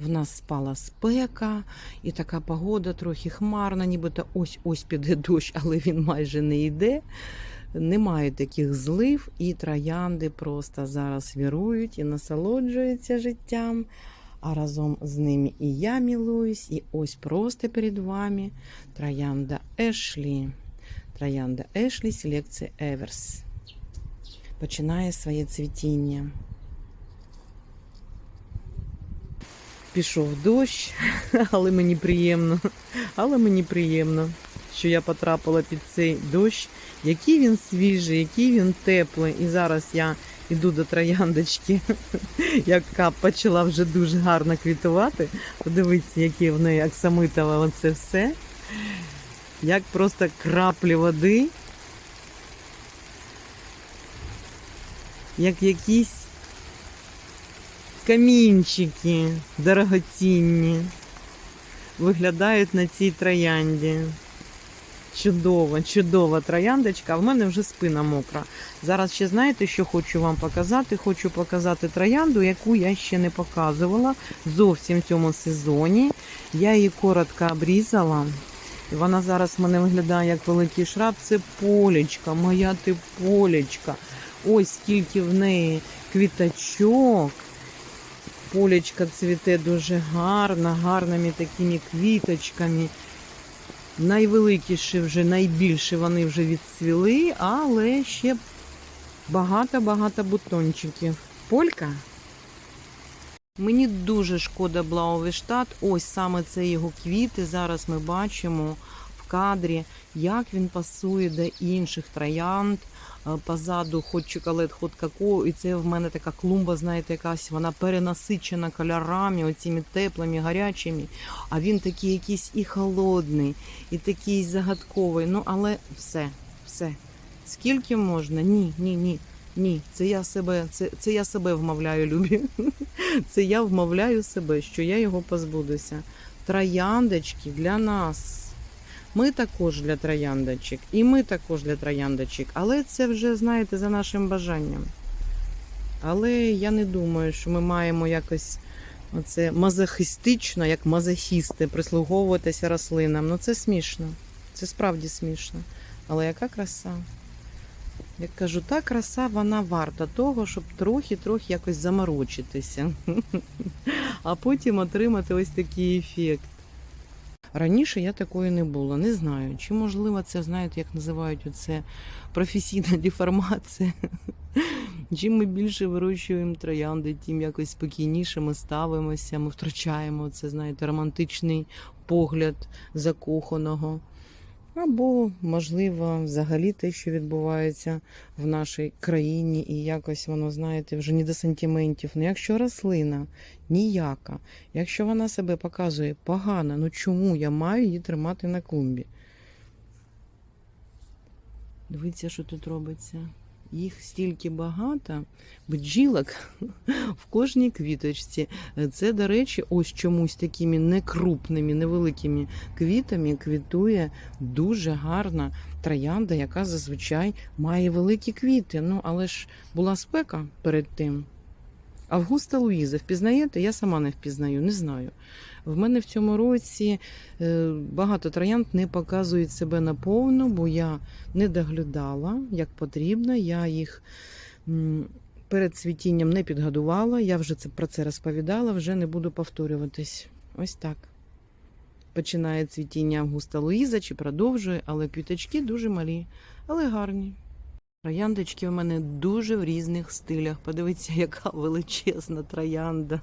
в нас спала спека, і така погода трохи хмарна, нібито ось-ось піде дощ, але він майже не йде. Немає таких злив, і троянди просто зараз вірують і насолоджуються життям. А разом з ними і я мілуюсь, і ось просто перед вами троянда Ешлі. Троянда Ешлі селекція Еверс. Починає своє цвітіння. Пішов дощ, але мені приємно. Але мені приємно, що я потрапила під цей дощ. Який він свіжий, який він теплий. І зараз я йду до трояндочки, яка почала вже дуже гарно квітувати. Подивіться, яке в неї аксамитове оце все. Як просто краплі води. Як якісь камінчики дорогоцінні виглядають на цій троянді. Чудова, чудова трояндочка. А в мене вже спина мокра. Зараз ще знаєте, що хочу вам показати? Хочу показати троянду, яку я ще не показувала зовсім в цьому сезоні. Я її коротко обрізала. І вона зараз в мене виглядає як великий шраб. Це полечка, моя ти полечка. Ось скільки в неї квіточок. Полечка цвіте дуже гарно, гарними такими квіточками. Найвеликіші вже, найбільші вони вже відцвіли, але ще багато-багато бутончиків. Полька. Мені дуже шкода Блаувештат. Ось саме це його квіти. Зараз ми бачимо в кадрі, як він пасує до інших троянд. Е, Позаду ход чоколад, ход какао. І це в мене така клумба, знаєте, якась вона перенасичена кольорами, оціми теплими, гарячими. А він такий якийсь і холодний, і такий загадковий. Ну, але все, все. Скільки можна? Ні, ні, ні. Ні, це я себе, це, це я себе вмовляю, любі. Це я вмовляю себе, що я його позбудуся. Трояндочки для нас. Ми також для трояндочок, і ми також для трояндочок. Але це вже, знаєте, за нашим бажанням. Але я не думаю, що ми маємо якось оце мазохістично, як мазохісти, прислуговуватися рослинам. Ну це смішно. Це справді смішно. Але яка краса? Як кажу, та краса вона варта того, щоб трохи-трохи якось заморочитися, а потім отримати ось такий ефект. Раніше я такої не була. не знаю. Чи можливо це, знаєте, як називають оце професійна деформація. Чим ми більше вирощуємо троянди, тим якось спокійніше ми ставимося, ми втрачаємо це, знаєте, романтичний погляд закоханого. Або, можливо, взагалі те, що відбувається в нашій країні, і якось воно, знаєте, вже не до сантиментів. Ну, якщо рослина ніяка, якщо вона себе показує погано, ну чому я маю її тримати на клумбі? Дивіться, що тут робиться. Їх стільки багато, бджілок в кожній квіточці. Це, до речі, ось чомусь такими некрупними, невеликими квітами квітує дуже гарна троянда, яка зазвичай має великі квіти. Ну, але ж була спека перед тим. Августа Луїза, впізнаєте? Я сама не впізнаю, не знаю. В мене в цьому році е, багато троянд не показують себе наповну, бо я не доглядала як потрібно. Я їх перед цвітінням не підгодувала. Я вже про це розповідала, вже не буду повторюватись. Ось так. Починає цвітіння Августа Луїза чи продовжує, але квіточки дуже малі, але гарні. Трояндочки у мене дуже в різних стилях. Подивіться, яка величезна троянда.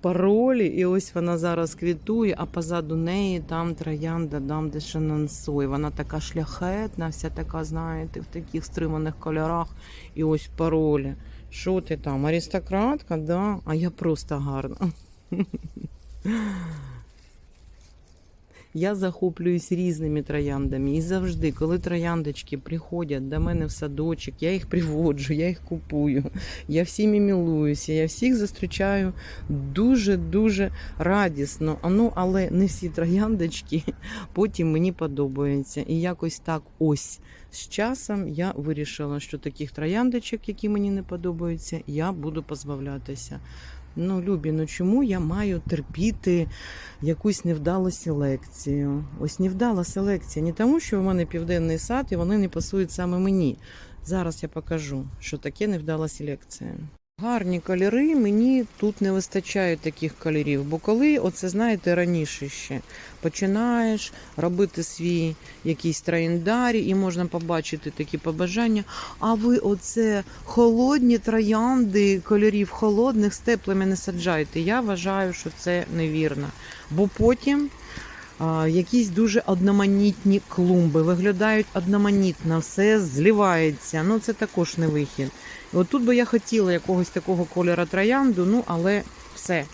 Паролі, і ось вона зараз квітує, а позаду неї там троянда дам де Шенансой. Вона така шляхетна, вся така, знаєте, в таких стриманих кольорах. І ось паролі. Що ти там? Аристократка, да? А я просто гарна. Я захоплююсь різними трояндами. І завжди, коли трояндочки приходять до мене в садочок, я їх приводжу, я їх купую, я всіми мілуюся, я всіх зустрічаю дуже-дуже радісно. Ну, але не всі трояндочки потім мені подобаються. І якось так ось з часом я вирішила, що таких трояндочок, які мені не подобаються, я буду позбавлятися. Ну, Любі, ну чому я маю терпіти якусь невдалу селекцію? Ось невдала селекція. Не тому, що в мене південний сад і вони не пасують саме мені. Зараз я покажу, що таке невдала селекція. Гарні кольори, мені тут не вистачає таких кольорів, бо коли, оце знаєте, раніше ще починаєш робити свій якийсь троєндарій, і можна побачити такі побажання. А ви оце холодні троянди кольорів холодних з теплими не саджаєте. Я вважаю, що це невірно. Бо потім якісь дуже одноманітні клумби виглядають одноманітно, все зливається. Ну це також не вихід. От тут би я хотіла якогось такого кольора троянду, ну але все.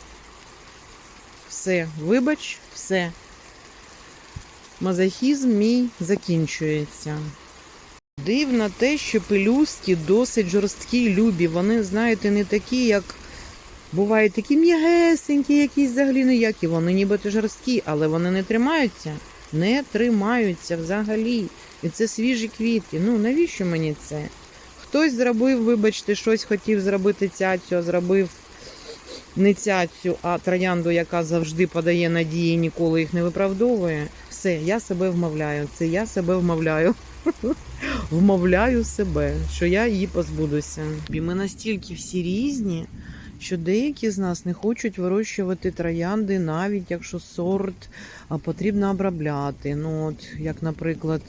Все, вибач, все. Мазохізм мій закінчується. Дивно те, що пелюстки досить жорсткі любі. Вони, знаєте, не такі, як бувають такі м'ягесенькі, якісь взагалі ніякі. Вони нібито жорсткі, але вони не тримаються. Не тримаються взагалі. І це свіжі квіти. Ну навіщо мені це? Хтось зробив, вибачте, щось хотів зробити цяцю, а зробив не цяцю, а троянду, яка завжди подає надії, ніколи їх не виправдовує. Все, я себе вмовляю. Це я себе вмовляю. Вмовляю себе, що я її позбудуся. І ми настільки всі різні, що деякі з нас не хочуть вирощувати троянди, навіть якщо сорт потрібно обробляти. Ну, от, як, наприклад,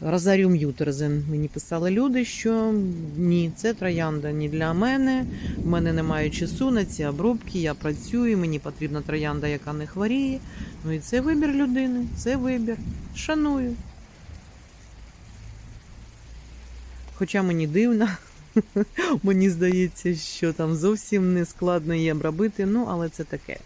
Розаріум Ютерзен. Мені писали люди, що ні, це троянда не для мене. В мене немає часу на ці обробки. Я працюю, мені потрібна троянда, яка не хворіє. Ну і це вибір людини, це вибір. Шаную. Хоча мені дивно, мені здається, що там зовсім не складно її обробити, ну але це таке.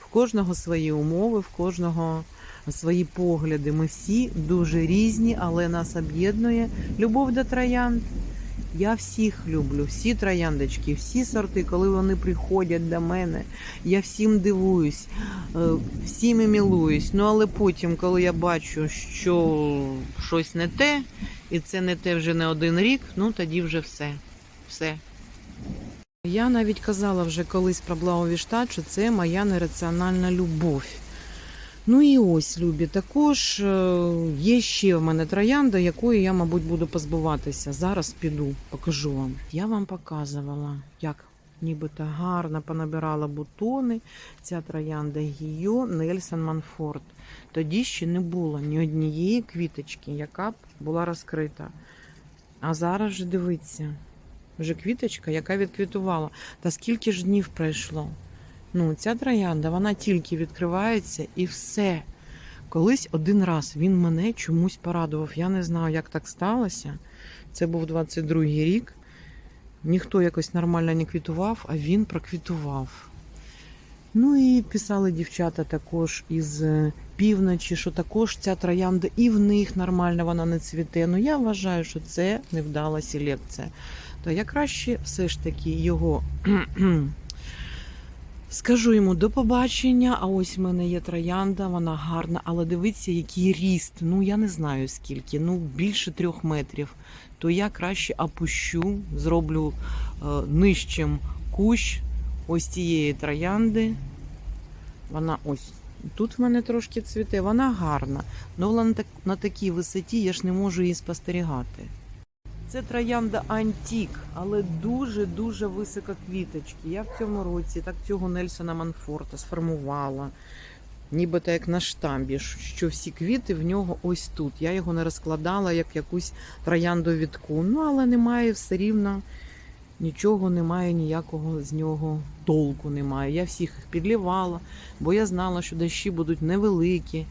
В кожного свої умови, в кожного свої погляди. Ми всі дуже різні, але нас об'єднує любов до троянд. Я всіх люблю, всі трояндочки, всі сорти, коли вони приходять до мене, я всім дивуюсь, е, всіми мілуюсь. Ну але потім, коли я бачу, що щось не те, і це не те вже не один рік, ну тоді вже все. Все. Я навіть казала вже колись про Блаувіштат, що це моя нераціональна любов. Ну і ось, любі, також е, є ще в мене троянда, якої я, мабуть, буду позбуватися. Зараз піду, покажу вам. Я вам показувала, як нібито гарно понабирала бутони ця троянда Гіо Нельсон Манфорд. Тоді ще не було ні однієї квіточки, яка б була розкрита. А зараз же дивіться, вже квіточка, яка відквітувала. Та скільки ж днів пройшло? Ну, ця троянда, вона тільки відкривається і все. Колись один раз він мене чомусь порадував. Я не знаю, як так сталося. Це був 22-й рік. Ніхто якось нормально не квітував, а він проквітував. Ну і писали дівчата також із е, півночі, що також ця троянда і в них нормально вона не цвіте. Ну я вважаю, що це невдала селекція. То я краще все ж таки його Скажу йому до побачення, а ось в мене є троянда, вона гарна, але дивіться, який ріст. Ну я не знаю скільки, ну більше трьох метрів. То я краще опущу, зроблю е, нижчим кущ ось цієї троянди. Вона ось тут в мене трошки цвіте, вона гарна. але вона на, так, на такій висоті я ж не можу її спостерігати. Це троянда Антік, але дуже-дуже висока квіточки. Я в цьому році так цього Нельсона Манфорта сформувала. Нібито як на штамбі, що всі квіти в нього ось тут. Я його не розкладала як якусь троянду відку. Ну, але немає все рівно нічого немає, ніякого з нього толку немає. Я всіх їх підлівала, бо я знала, що дощі будуть невеликі.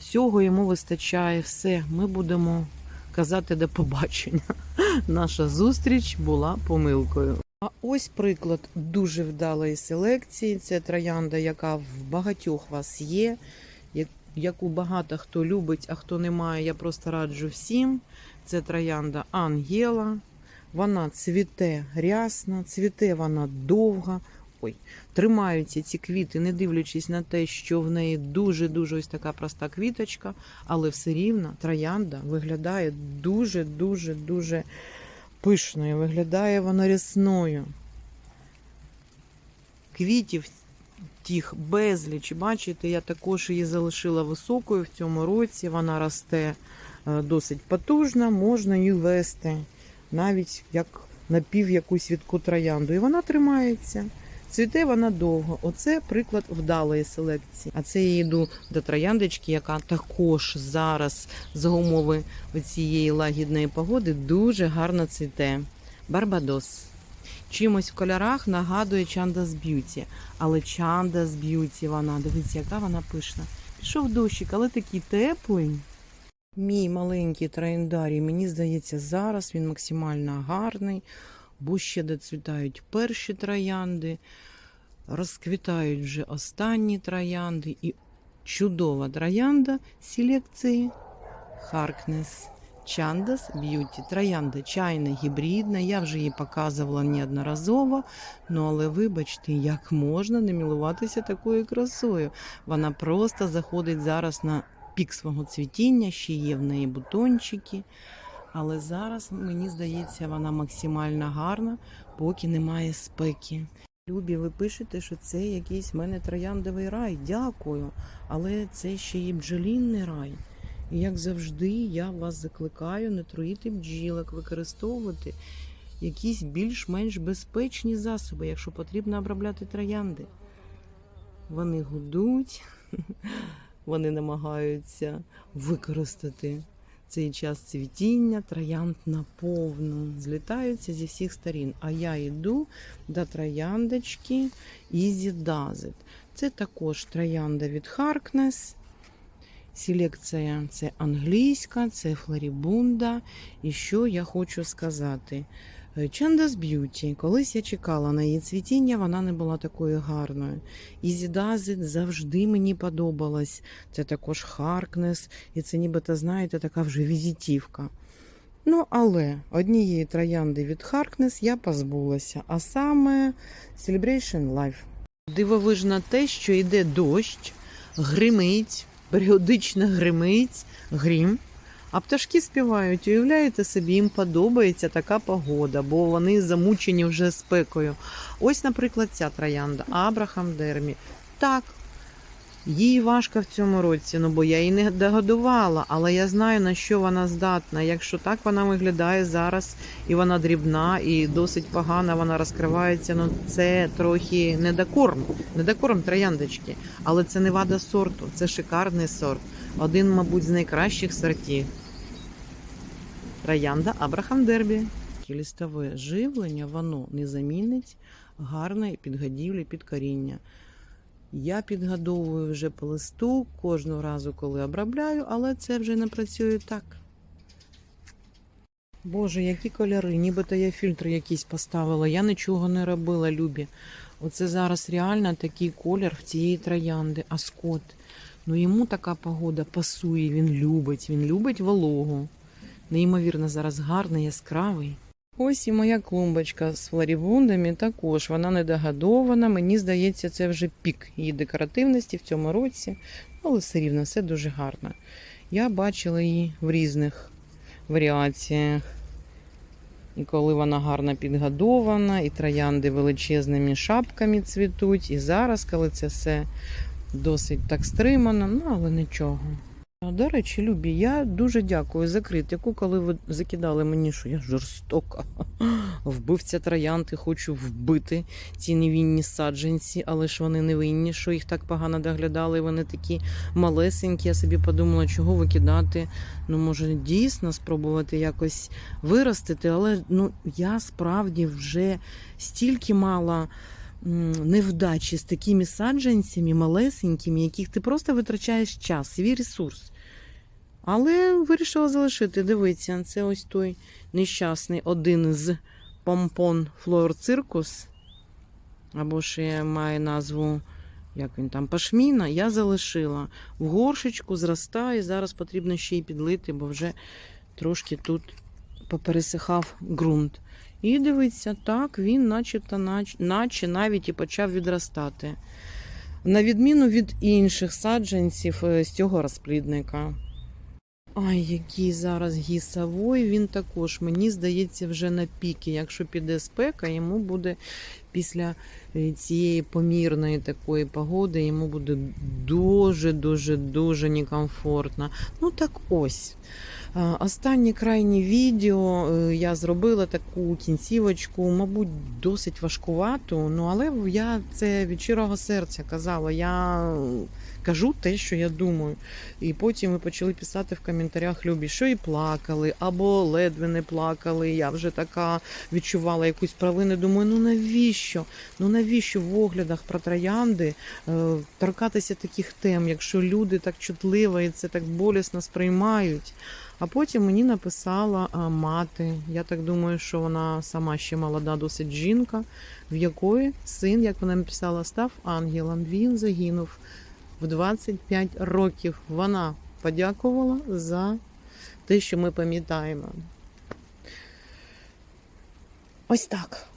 Всього йому вистачає, все, ми будемо казати до побачення. Наша зустріч була помилкою. А ось приклад дуже вдалої селекції. Це троянда, яка в багатьох вас є, яку багато хто любить, а хто не має, я просто раджу всім. Це троянда Ангела. Вона цвіте рясно, цвіте вона довго. Ой, тримаються ці квіти, не дивлячись на те, що в неї дуже-дуже ось така проста квіточка, але все рівно троянда виглядає дуже-дуже дуже пишною, виглядає вона рясною. квітів тих безліч. Бачите, я також її залишила високою в цьому році. Вона росте е, досить потужно, можна її вести навіть як напів якусь відку троянду. І вона тримається. Цвіте вона довго. Оце приклад вдалої селекції. А це я йду до трояндочки, яка також зараз за умови цієї лагідної погоди дуже гарно цвіте. Барбадос. Чимось в кольорах нагадує Chandas Beauty. Але Chandas Beauty вона, дивіться, яка вона пишна. Пішов дощик, але такий теплий. Мій маленький трояндарій, мені здається, зараз він максимально гарний, бо ще доцвітають перші троянди, розквітають вже останні троянди і чудова троянда селекції Харкнес. Чандас Б'юті. Троянда чайна, гібридна. Я вже її показувала неодноразово. Ну але вибачте, як можна не мілуватися такою красою. Вона просто заходить зараз на пік свого цвітіння, ще є в неї бутончики. Але зараз, мені здається, вона максимально гарна, поки немає спеки. Любі, ви пишете, що це якийсь в мене трояндовий рай. Дякую. Але це ще є бджолінний рай. І як завжди, я вас закликаю не труїти бджілок, використовувати якісь більш-менш безпечні засоби, якщо потрібно обробляти троянди. Вони гудуть, вони намагаються використати цей час цвітіння, троянд наповну, злітаються зі всіх сторін. А я йду до трояндочки Ізі Дазит. Це також троянда від Харкнес. Селекція це англійська, це флорібунда. І що я хочу сказати? Chandas Beauty. Колись я чекала на її цвітіння, вона не була такою гарною. Does завжди мені подобалась. Це також Harkness, і це нібито, знаєте, така вже візитівка. Ну, але однієї троянди від Harkness я позбулася, а саме Celebration Life. Дивовижно те, що йде дощ, гримить, періодично гримить, грім. А пташки співають, уявляєте собі, їм подобається така погода, бо вони замучені вже спекою. Ось, наприклад, ця троянда Абрахам Дермі. Так, їй важко в цьому році, ну бо я її не догодувала, але я знаю, на що вона здатна. Якщо так вона виглядає зараз, і вона дрібна, і досить погана, вона розкривається, ну це трохи недокорм, недокорм трояндочки. Але це не вада сорту, це шикарний сорт. Один, мабуть, з найкращих сортів. Троянда Абрахам Дербі. Лістове живлення воно не замінить гарної підгодівлі під коріння. Я підгодовую вже по листу кожного разу, коли обробляю, але це вже не працює так. Боже, які кольори, нібито я фільтр якийсь поставила. Я нічого не робила, Любі. Оце зараз реально такий колір в цієї троянди. А скот. Ну йому така погода пасує, він любить, він любить вологу. Неймовірно, зараз гарний, яскравий. Ось і моя клумбочка з флорівундами також. Вона недогодована. Мені здається, це вже пік її декоративності в цьому році, але все рівно все дуже гарно. Я бачила її в різних варіаціях. І коли вона гарно підгодована, і троянди величезними шапками цвітуть. І зараз, коли це все досить так стримано, ну але нічого. До речі, Любі, я дуже дякую за критику, коли ви закидали мені, що я жорстока. Вбивця троянди, хочу вбити ці невинні саджанці, але ж вони не винні, що їх так погано доглядали. Вони такі малесенькі. Я собі подумала, чого викидати. Ну, може, дійсно спробувати якось виростити, але ну, я справді вже стільки мала невдачі з такими саджанцями малесенькими, яких ти просто витрачаєш час, свій ресурс. Але вирішила залишити. Дивіться, це ось той нещасний один з помпон Флор Циркус. Або ще має назву, як він там, пашміна. Я залишила в горшечку, зростає. Зараз потрібно ще й підлити, бо вже трошки тут попересихав ґрунт. І дивіться, так, він начебто, наче, наче навіть і почав відростати. На відміну від інших саджанців е, з цього розплідника. Ай, який зараз гісовий, він також, мені здається, вже на піки. Якщо піде спека, йому буде після е, цієї помірної такої погоди йому буде дуже, дуже, некомфортно. Ну так ось. Останнє крайнє відео е, я зробила таку кінцівочку, мабуть, досить важкувату, ну але я це від щирого серця казала. Я кажу те, що я думаю. І потім ми почали писати в коментарях Любі, що і плакали, або ледве не плакали. Я вже така відчувала якусь провину. Думаю, ну навіщо? Ну навіщо в оглядах про троянди е, торкатися таких тем, якщо люди так чутливо і це так болісно сприймають? А потім мені написала а, мати. Я так думаю, що вона сама ще молода, досить жінка, в якої син, як вона написала, став ангелом. Він загинув в 25 років. Вона подякувала за те, що ми пам'ятаємо. Ось так.